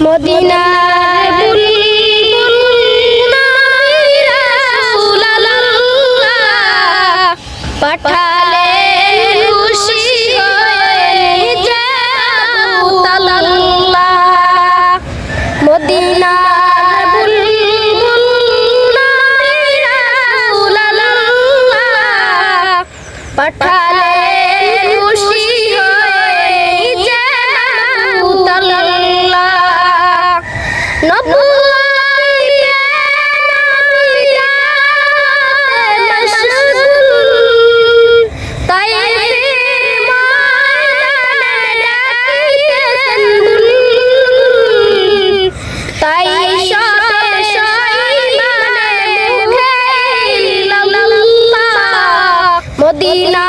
মদিনার পাঠালে খুশি মদিনার বুলবুল নবী পাঠা মদিনা